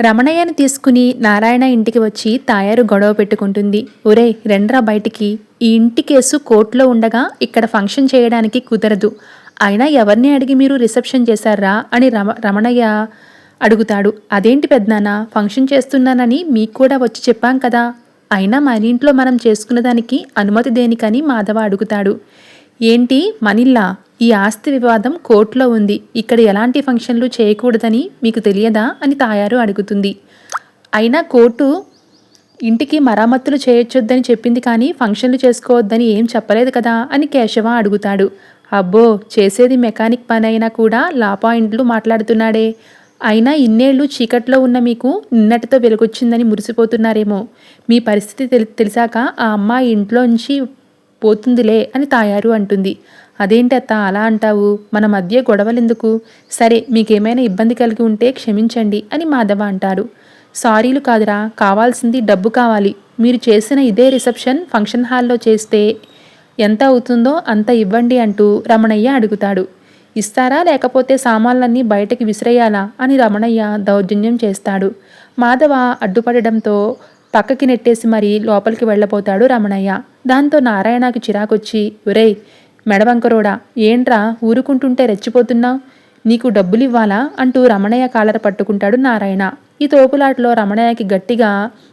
రమణయ్యని తీసుకుని నారాయణ ఇంటికి వచ్చి తాయారు గొడవ పెట్టుకుంటుంది. ఒరే రెండ్రా బయటికి. ఈ ఇంటి కేసు కోర్టులో ఉండగా ఇక్కడ ఫంక్షన్ చేయడానికి కుదరదు. అయినా ఎవరిని అడిగి మీరు రిసెప్షన్ చేశారా? అని రమ రమణయ్య అడుగుతాడు. అదేంటి పెద్దనాన్న? ఫంక్షన్ చేస్తున్నానని మీకు కూడా వచ్చి చెప్పాం కదా. అయినా మన ఇంట్లో మనం చేసుకున్న దానికి అనుమతి దేనికని మాధవ అడుగుతాడు. ఏంటి? మనిల్లా ఈ ఆస్తి వివాదం కోర్టులో ఉంది. ఇక్కడ ఎలాంటి ఫంక్షన్లు చేయకూడదని మీకు తెలియదా? అని తాయారు అడుగుతుంది. అయినా కోర్టు ఇంటికి మరామత్తులు చేయొచ్చొద్దని చెప్పింది కానీ ఫంక్షన్లు చేసుకోవద్దని ఏం చెప్పలేదు కదా? అని కేశవ అడుగుతాడు. అబ్బో చేసేది మెకానిక్ పని అయినా కూడా లా పాయింట్లు మాట్లాడుతున్నాడే. అయినా ఇన్నేళ్ళు చీకట్లో ఉన్న మీకు నిన్నటితో వెలుగొచ్చిందని మురిసిపోతున్నారేమో. మీ పరిస్థితి తెలి తెలిసాక ఆ అమ్మాయి ఇంట్లోంచి పోతుందిలే అని తాయారు అంటుంది. అదేంటి అత్త అలా అంటావు? మన మధ్య గొడవలెందుకు? సరే మీకేమైనా ఇబ్బంది కలిగి ఉంటే క్షమించండి అని మాధవ అంటారు. సారీలు కాదురా కావాల్సింది డబ్బు కావాలి. మీరు చేసిన ఇదే రిసెప్షన్ ఫంక్షన్ హాల్లో చేస్తే ఎంత అవుతుందో అంత ఇవ్వండి అంటూ రమణయ్య అడుగుతాడు. ఇస్తారా? లేకపోతే సామాన్లన్నీ బయటకి విసిరేయాలా? అని రమణయ్య దౌర్జన్యం చేస్తాడు. మాధవ అడ్డుపడడంతో పక్కకి నెట్టేసి మరీ లోపలికి వెళ్ళబోతాడు రమణయ్య. దాంతో నారాయణకి చిరాకొచ్చి ఒరేయ్ మెడవంకరోడా ఏంట్రా ఊరుకుంటుంటే రెచ్చిపోతున్నావు నీకు డబ్బులివ్వాలా? అంటూ రమణయ్య కాలర పట్టుకుంటాడు నారాయణ. ఈ తోపులాటలో రమణయ్యకి గట్టిగా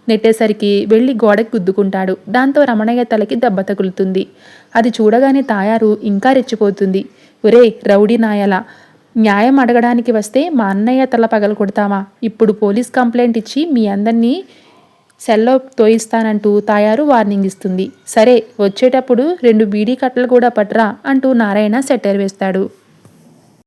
నెట్టేసరికి వెళ్ళి గోడకి గుద్దుకుంటాడు. దాంతో రమణయ్య తలకి దెబ్బ తగులుతుంది. అది చూడగానే తాయారు ఇంకా రెచ్చిపోతుంది. ఒరే రౌడీ నాయల న్యాయం అడగడానికి వస్తే మా అన్నయ్య తల పగల కొడతావా ఇప్పుడు పోలీస్ కంప్లైంట్ ఇచ్చి మీ అందరినీ సెల్లో తోయిస్తానంటూ తాయారు వార్నింగ్ ఇస్తుంది. సరే వచ్చేటప్పుడు రెండు బీడీ కట్టలు కూడా పట్రా అంటూ నారాయణ సెటర్ వేస్తాడు.